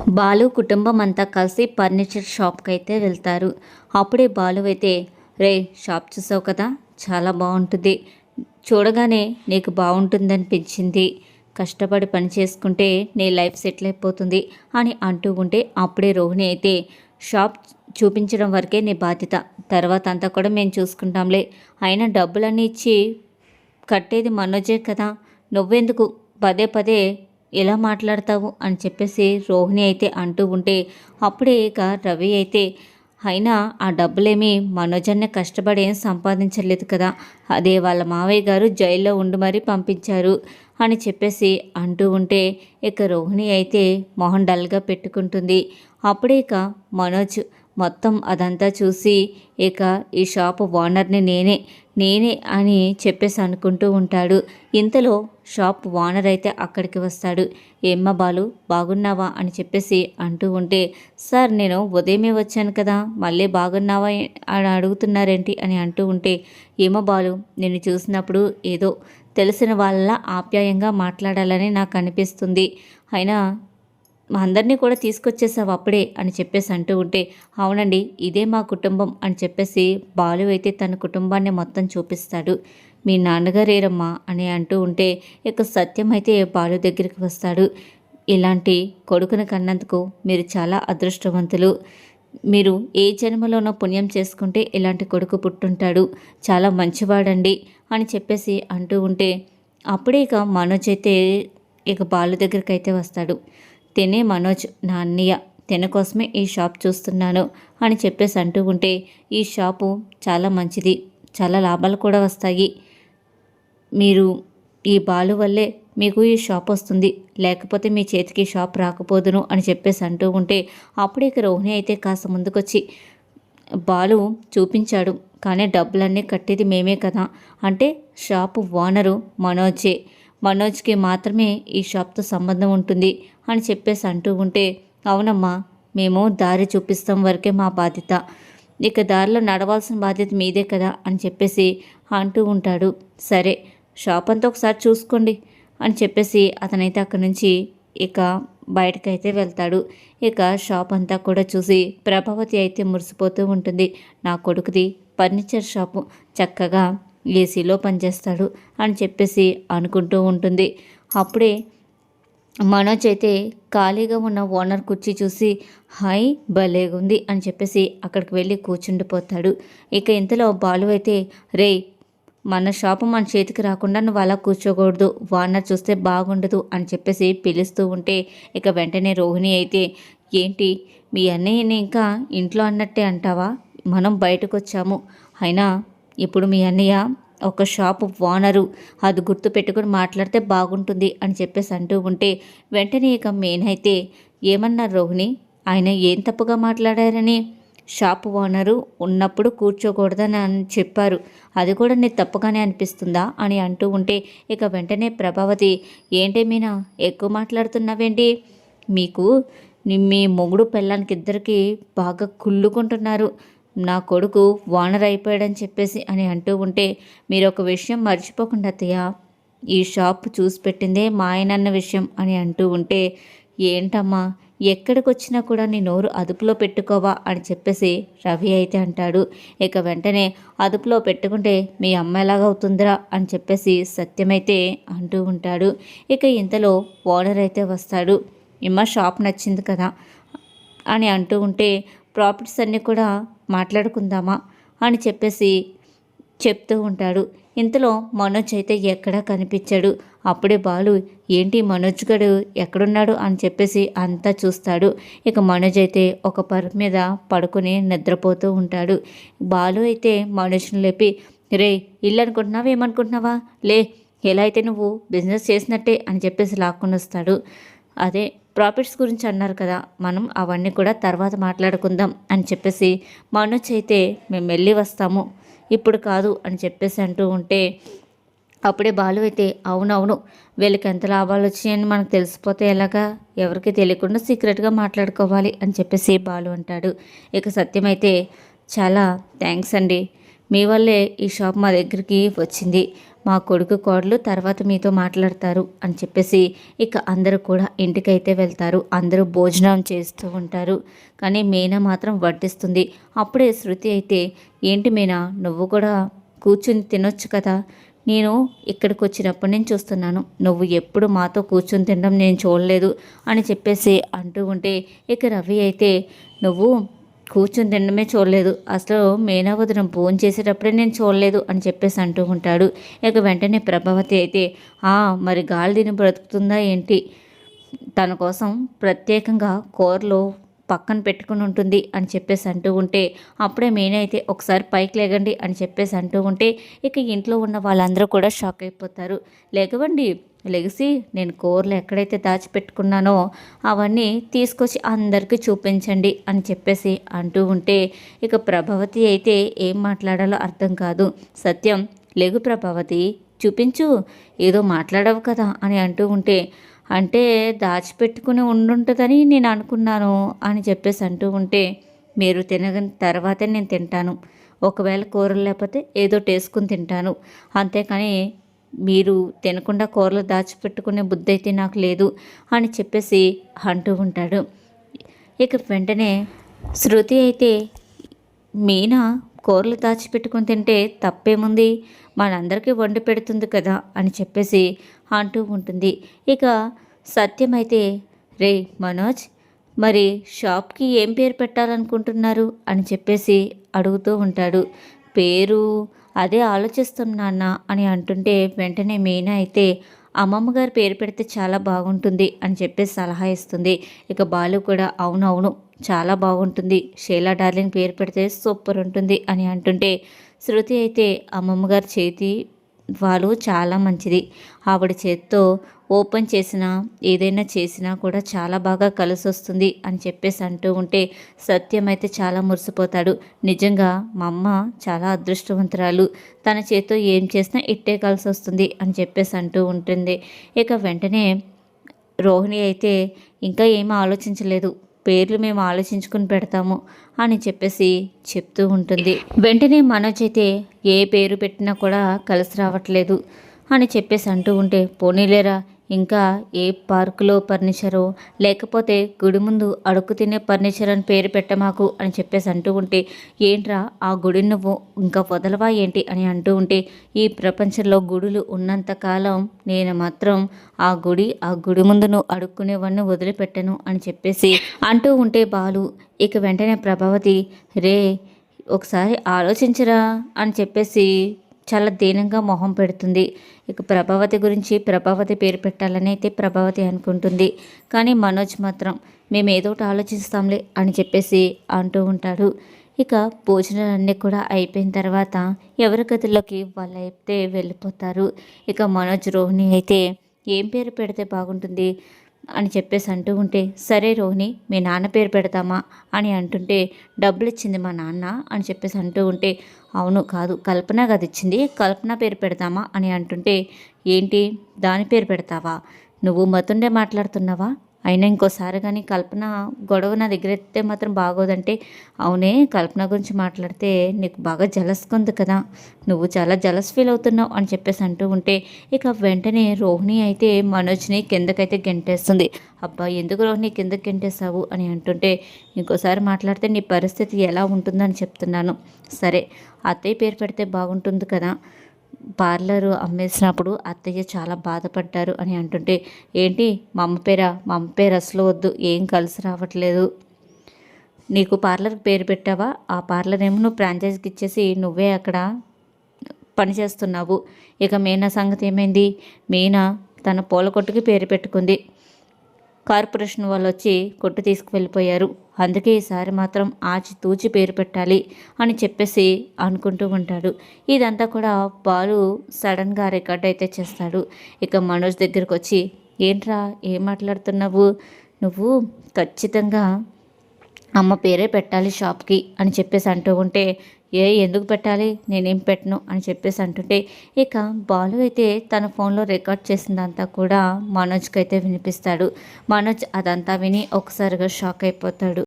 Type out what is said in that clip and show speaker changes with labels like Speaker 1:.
Speaker 1: బాలు కుటుంబం అంతా కలిసి ఫర్నిచర్ షాప్కి అయితే వెళ్తారు. అప్పుడే బాలు అయితే రే షాప్ చూసావు కదా చాలా బాగుంటుంది. చూడగానే నీకు బాగుంటుందనిపించింది. కష్టపడి పని చేసుకుంటే నీ లైఫ్ సెటిల్ అయిపోతుంది అని అంటూ ఉంటే అప్పుడే రోహిణి అయితే షాప్ చూపించడం వరకే నీ బాధ్యత. తర్వాత అంతా కూడా మేము చూసుకుంటాంలే. అయినా డబ్బులన్నీ ఇచ్చి కట్టేది మనోజే కదా. నువ్వెందుకు? పదే పదే ఎలా మాట్లాడతావు? అని చెప్పేసి రోహిణి అయితే అంటూ ఉంటే అప్పుడే ఇక రవి అయితే అయినా ఆ డబ్బులేమీ మనోజన్య కష్టపడి ఏం సంపాదించలేదు కదా. అదే వాళ్ళ మావయ్య గారు జైల్లో ఉండి మరీ పంపించారు అని చెప్పేసి అంటూ ఉంటే ఇక రోహిణి అయితే మొహం డల్గా పెట్టుకుంటుంది. అప్పుడే ఇక మనోజ్ మొత్తం అదంతా చూసి ఇక ఈ షాప్ ఓనర్ని నేనే నేనే అని చెప్పేసి అనుకుంటూ ఉంటాడు. ఇంతలో షాప్ ఓనర్ అయితే అక్కడికి వస్తాడు. ఏమ్మ బాలు బాగున్నావా? అని చెప్పేసి అంటూ ఉంటే సార్ నేను ఉదయమే వచ్చాను కదా మళ్ళీ బాగున్నావా? అని అడుగుతున్నారేంటి అని అంటూ ఉంటే ఏమో బాలు నిన్ను చూసినప్పుడు ఏదో తెలిసిన వాళ్ళ ఆప్యాయంగా మాట్లాడాలని నాకు అనిపిస్తుంది. అయినా మా అందరినీ కూడా తీసుకొచ్చేసావు అప్పుడే అని చెప్పేసి అంటూ ఉంటే అవునండి ఇదే మా కుటుంబం అని చెప్పేసి బాలు అయితే తన కుటుంబాన్ని మొత్తం చూపిస్తాడు. మీ నాన్నగారేరమ్మా అని అంటూ ఉంటే ఇక సత్యం అయితే బాలు దగ్గరికి వస్తాడు. ఇలాంటి కొడుకుని కన్నందుకు మీరు చాలా అదృష్టవంతులు. మీరు ఏ జన్మలోనో పుణ్యం చేసుకుంటే ఇలాంటి కొడుకు పుట్టుంటాడు. చాలా మంచివాడండి అని చెప్పేసి అంటూ ఉంటే అప్పుడే ఇక మనోజ్ అయితే ఇక బాలు దగ్గరికి అయితే వస్తాడు. తినే మనోజ్ నా అన్నయ్య తిన కోసమే ఈ షాప్ చూస్తున్నాను అని చెప్పేసి అంటూ ఉంటే ఈ షాపు చాలా మంచిది చాలా లాభాలు కూడా వస్తాయి. మీరు ఈ బాలు వల్లే మీకు ఈ షాప్ వస్తుంది లేకపోతే మీ చేతికి షాప్ రాకపోదును అని చెప్పేసి అంటూ ఉంటే అప్పుడే ఇక రోహిణి అయితే కాస్త ముందుకొచ్చి బాలు చూపించాడు కానీ డబ్బులన్నీ కట్టేది మేమే కదా అంటే షాపు ఓనరు మనోజే మనోజ్కి మాత్రమే ఈ షాప్తో సంబంధం ఉంటుంది అని చెప్పేసి అంటూ ఉంటే అవునమ్మా మేము దారి చూపిస్తాం వరకే మా బాధ్యత. ఇక దారిలో నడవాల్సిన బాధ్యత మీదే కదా అని చెప్పేసి అంటూ ఉంటాడు. సరే షాప్ అంతా ఒకసారి చూసుకోండి అని చెప్పేసి అతనైతే అక్కడి నుంచి ఇక బయటకైతే వెళ్తాడు. ఇక షాప్ అంతా కూడా చూసి ప్రభావతి అయితే మురిసిపోతూ ఉంటుంది. నా కొడుకుది ఫర్నిచర్ షాపు. చక్కగా ఏసీలో పనిచేస్తాడు అని చెప్పేసి అనుకుంటూ ఉంటుంది. అప్పుడే మనోజ్ అయితే ఖాళీగా ఉన్న ఓనర్ కుర్చీ చూసి హై భలేగుంది అని చెప్పేసి అక్కడికి వెళ్ళి కూర్చుండిపోతాడు. ఇక ఇంతలో బాలు అయితే రే మన షాపు మన చేతికి రాకుండా నువ్వు అలా కూర్చోకూడదు ఓనర్ చూస్తే బాగుండదు అని చెప్పేసి పిలుస్తూ ఉంటే ఇక వెంటనే రోహిణి అయితే ఏంటి మీ అన్నయ్యని ఇంకా ఇంట్లో అన్నట్టే అంటావా? మనం బయటకు వచ్చాము అయినా ఇప్పుడు మీ అన్నయ్య ఒక షాపు ఓనరు అది గుర్తు పెట్టుకుని మాట్లాడితే బాగుంటుంది అని చెప్పేసి అంటూ ఉంటే వెంటనే ఇక మేనైతే ఏమన్నారు రోహిణి? ఆయన ఏం తప్పుగా మాట్లాడారని? షాప్ ఓనరు ఉన్నప్పుడు కూర్చోకూడదని అని చెప్పారు. అది కూడా నీకు తప్పుగానే అనిపిస్తుందా? అని అంటూ ఉంటే ఇక వెంటనే ప్రభావతి ఏంటి మీనా ఎక్కువ మాట్లాడుతున్నావేంటి? మీకు మీ మొగుడు పెళ్ళానికి ఇద్దరికి బాగా కుళ్ళుకుంటున్నారు. నా కొడుకు వానర్ అయిపోయాడని చెప్పేసి అని అంటూ ఉంటే మీరు ఒక విషయం మర్చిపోకుండా అత్తయ్య. ఈ షాప్ చూసి పెట్టిందే మా ఆయనన్న విషయం అని అంటూ ఉంటే ఏంటమ్మా ఎక్కడికి వచ్చినా కూడా నీ నోరు అదుపులో పెట్టుకోవా? అని చెప్పేసి రవి అయితే అంటాడు. ఇక వెంటనే అదుపులో పెట్టుకుంటే మీ అమ్మ ఎలాగవుతుందిరా అని చెప్పేసి సత్యమైతే అంటూ ఉంటాడు. ఇక ఇంతలో ఓనర్ అయితే వస్తాడు. ఇమ్మ షాప్ నచ్చింది కదా అని అంటూ ఉంటే ప్రాఫిట్స్ అన్నీ కూడా మాట్లాడుకుందామా అని చెప్పేసి చెప్తూ ఉంటాడు. ఇంతలో మనోజ్ అయితే ఎక్కడా కనిపించాడు. అప్పుడే బాలు ఏంటి మనోజ్ గడు ఎక్కడున్నాడు? అని చెప్పేసి అంతా చూస్తాడు. ఇక మనోజ్ అయితే ఒక పరు మీద పడుకుని నిద్రపోతూ ఉంటాడు. బాలు అయితే మనోజ్ని లేపి రే ఇల్లు అనుకుంటున్నావా? ఏమనుకుంటున్నావా? లే ఎలా అయితే నువ్వు బిజినెస్ చేసినట్టే అని చెప్పేసి లాక్కొని వస్తాడు. అదే ప్రాఫిట్స్ గురించి అన్నారు కదా మనం అవన్నీ కూడా తర్వాత మాట్లాడుకుందాం అని చెప్పేసి మనోజ్ అయితే మేము వెళ్ళి వస్తాము ఇప్పుడు కాదు అని చెప్పేసి అంటూ ఉంటే అప్పుడే బాలు అయితే అవునవును వీళ్ళకి ఎంత లాభాలు వచ్చాయని మనకు తెలిసిపోతే ఎలాగా? ఎవరికి తెలియకుండా సీక్రెట్గా మాట్లాడుకోవాలి అని చెప్పేసి బాలు అంటాడు. ఇక సత్యమైతే చాలా థ్యాంక్స్ అండి మీ వల్లే ఈ షాప్ మా దగ్గరికి వచ్చింది. మా కొడుకు కోడలు తర్వాత మీతో మాట్లాడతారు అని చెప్పేసి ఇక అందరూ కూడా ఇంటికైతే వెళ్తారు. అందరూ భోజనం చేస్తూ ఉంటారు. కానీ మీనా మాత్రం వడ్డిస్తుంది. అప్పుడే శృతి అయితే ఏంటి మీనా నువ్వు కూడా కూర్చుని తినొచ్చు కదా? నేను ఇక్కడికి వచ్చినప్పటి నుంచి చూస్తున్నాను. నువ్వు ఎప్పుడు మాతో కూర్చొని తినడం నేను చూడలేదు అని చెప్పేసి అంటూ ఉంటే ఇక రవి అయితే నువ్వు కూర్చొని తినడమే చూడలేదు. అసలు మేనా వదిన ఫోన్ చేసేటప్పుడే నేను చూడలేదు అని చెప్పేసి అంటూ ఉంటాడు. ఇక వెంటనే ప్రభావతి అయితే మరి గాలి తిని బ్రతుకుతుందా ఏంటి? తన కోసం ప్రత్యేకంగా కూరలో పక్కన పెట్టుకుని ఉంటుంది అని చెప్పేసి అంటూ ఉంటే అప్పుడే అయితే ఒకసారి పైకి లేగండి అని చెప్పేసి అంటూ ఉంటే ఇక ఇంట్లో ఉన్న వాళ్ళందరూ కూడా షాక్ అయిపోతారు. లేకవండి లెగిసి నేను కూరలు ఎక్కడైతే దాచిపెట్టుకున్నానో అవన్నీ తీసుకొచ్చి అందరికీ చూపించండి అని చెప్పేసి అంటూ ఉంటే ఇక ప్రభావతి అయితే ఏం మాట్లాడాలో అర్థం కాదు. సత్యం లెగు ప్రభావతి చూపించు. ఏదో మాట్లాడవు కదా అని అంటూ ఉంటే అంటే దాచిపెట్టుకుని ఉండుంటుందని నేను అనుకున్నాను అని చెప్పేసి అంటూ ఉంటే మీరు తినగిన తర్వాతే నేను తింటాను. ఒకవేళ కూరలు లేకపోతే ఏదో టేసుకుని తింటాను. అంతేకాని మీరు తినకుండా కూరలు దాచిపెట్టుకునే బుద్ధి అయితే నాకు లేదు అని చెప్పేసి అంటూ ఉంటాడు. ఇక వెంటనే శృతి అయితే మీనా కూరలు దాచిపెట్టుకుని తింటే తప్పేముంది? మనందరికీ వండి పెడుతుంది కదా? అని చెప్పేసి అంటూ ఉంటుంది. ఇక సత్యం అయితే రే మనోజ్ మరి షాప్కి ఏం పేరు పెట్టాలనుకుంటున్నారు? అని చెప్పేసి అడుగుతూ ఉంటాడు. పేరు అదే ఆలోచిస్తాం నాన్న అని అంటుంటే వెంటనే మీనా అయితే అమ్మమ్మ గారు పేరు పెడితే చాలా బాగుంటుంది అని చెప్పేసి సలహా ఇస్తుంది. ఇక బాలు కూడా అవునవును చాలా బాగుంటుంది. షేలా డార్లింగ్ పేరు పెడితే సూపర్ ఉంటుంది అని అంటుంటే శృతి అయితే అమ్మమ్మ గారి చేతి వాళ్ళు చాలా మంచిది. ఆవిడ చేత్తో ఓపెన్ చేసినా ఏదైనా చేసినా కూడా చాలా బాగా కలిసి వస్తుంది అని చెప్పేసి అంటూ ఉంటే సత్యం అయితే చాలా మురిసిపోతాడు. నిజంగా మా అమ్మ చాలా అదృష్టవంతురాలు. తన చేత్తో ఏం చేసినా ఇట్టే కలిసి వస్తుంది అని చెప్పేసి అంటూ ఉంటుంది. ఇక వెంటనే రోహిణి అయితే ఇంకా ఏమీ ఆలోచించలేదు. పేర్లు మేము ఆలోచించుకుని పెడతాము అని చెప్పేసి చెప్తూ ఉంటుంది. వెంటనే మనోజ్ అయితే ఏ పేరు పెట్టినా కూడా కలిసి రావట్లేదు అని చెప్పేసి అంటూ ఉంటే పోనీలేరా ఇంకా ఏ పార్కులో ఫర్నిచరు లేకపోతే గుడి ముందు అడుక్కు తినే ఫర్నిచర్ అని పేరు పెట్టమాకు అని చెప్పేసి అంటూ ఉంటే ఏంట్రా ఆ గుడి నువ్వు ఇంకా వదలవా ఏంటి అని అంటూ ఉంటే ఈ ప్రపంచంలో గుడులు ఉన్నంతకాలం నేను మాత్రం ఆ గుడి ఆ గుడి ముందు నువ్వు అడుక్కునేవాడిని వదిలిపెట్టను అని చెప్పేసి అంటూ ఉంటే బాలు ఇక వెంటనే ప్రభావతి రే ఒకసారి ఆలోచించరా అని చెప్పేసి చాలా దీనంగా మొహం పెడుతుంది. ఇక ప్రభావతి గురించి ప్రభావతి పేరు పెట్టాలని అయితే ప్రభావతి అనుకుంటుంది. కానీ మనోజ్ మాత్రం మేము ఏదో ఒకటి ఆలోచిస్తాంలే అని చెప్పేసి అంటూ ఉంటాడు. ఇక భోజనాలన్నీ కూడా అయిపోయిన తర్వాత ఎవరి గదిలోకి వాళ్ళైతే వెళ్ళిపోతారు. ఇక మనోజ్ రోహిణి అయితే ఏం పేరు పెడితే బాగుంటుంది? అని చెప్పేసి అంటూ ఉంటే సరే రోహిణి మీ నాన్న పేరు పెడతామా? అని అంటుంటే డబ్బులు ఇచ్చింది మా నాన్న అని చెప్పేసి అంటూ ఉంటే అవును కాదు కల్పన గది ఇచ్చింది కల్పన పేరు పెడతామా? అని అంటుంటే ఏంటి? దాని పేరు పెడతావా? నువ్వు మతుండే మాట్లాడుతున్నావా? అయినా ఇంకోసారి కానీ కల్పన గొడవ నా దగ్గర ఎత్తే మాత్రం బాగోదంటే అవునే కల్పన గురించి మాట్లాడితే నీకు బాగా జలస్కుంది కదా నువ్వు చాలా జలస్ ఫీల్ అవుతున్నావు అని చెప్పేసి అంటూ ఉంటే ఇక వెంటనే రోహిణి అయితే మనోజ్ని కిందకైతే గెంటేస్తుంది. అబ్బా ఎందుకు రోహిణి కిందకి గెంటేస్తావు అని అంటుంటే ఇంకోసారి మాట్లాడితే నీ పరిస్థితి ఎలా ఉంటుందని చెప్తున్నాను. సరే అత్తయ్య పేరు పెడితే బాగుంటుంది కదా పార్లరు అమ్మేసినప్పుడు అత్తయ్య చాలా బాధపడ్డారు అని అంటుంటే ఏంటి? మా అమ్మ పేరా మా అమ్మ పేరు అసలు వద్దు. ఏం కలిసి రావట్లేదు? నీకు పార్లర్కి పేరు పెట్టావా? ఆ పార్లర్ ఏమో నువ్వు ఫ్రాంచైజ్కి ఇచ్చేసి నువ్వే అక్కడ పని చేస్తున్నావు. ఇక మీనా సంగతి ఏమైంది? మీనా తన పూల కొట్టుకి పేరు పెట్టుకుంది. కార్పొరేషన్ వాళ్ళు వచ్చి కొట్టు తీసుకువెళ్ళిపోయారు. అందుకే ఈసారి మాత్రం ఆచి తూచి పేరు పెట్టాలి అని చెప్పేసి అనుకుంటూ ఉంటాడు. ఇదంతా కూడా బాలు సడన్గా రికార్డ్ అయితే చేస్తాడు. ఇక మనోజ్ దగ్గరకు వచ్చి ఏంట్రా ఏం మాట్లాడుతున్నావు? నువ్వు ఖచ్చితంగా అమ్మ పేరే పెట్టాలి షాప్కి అని చెప్పేసి అంటూ ఉంటే ఏ ఎందుకు పెట్టాలి? నేనేం పెట్టను? అని చెప్పేసి అంటుంటే ఇక బాలు అయితే తన ఫోన్లో రికార్డ్ చేసిందంతా కూడా మనోజ్కి అయితే వినిపిస్తాడు. మనోజ్ అదంతా విని ఒకసారిగా షాక్ అయిపోతాడు.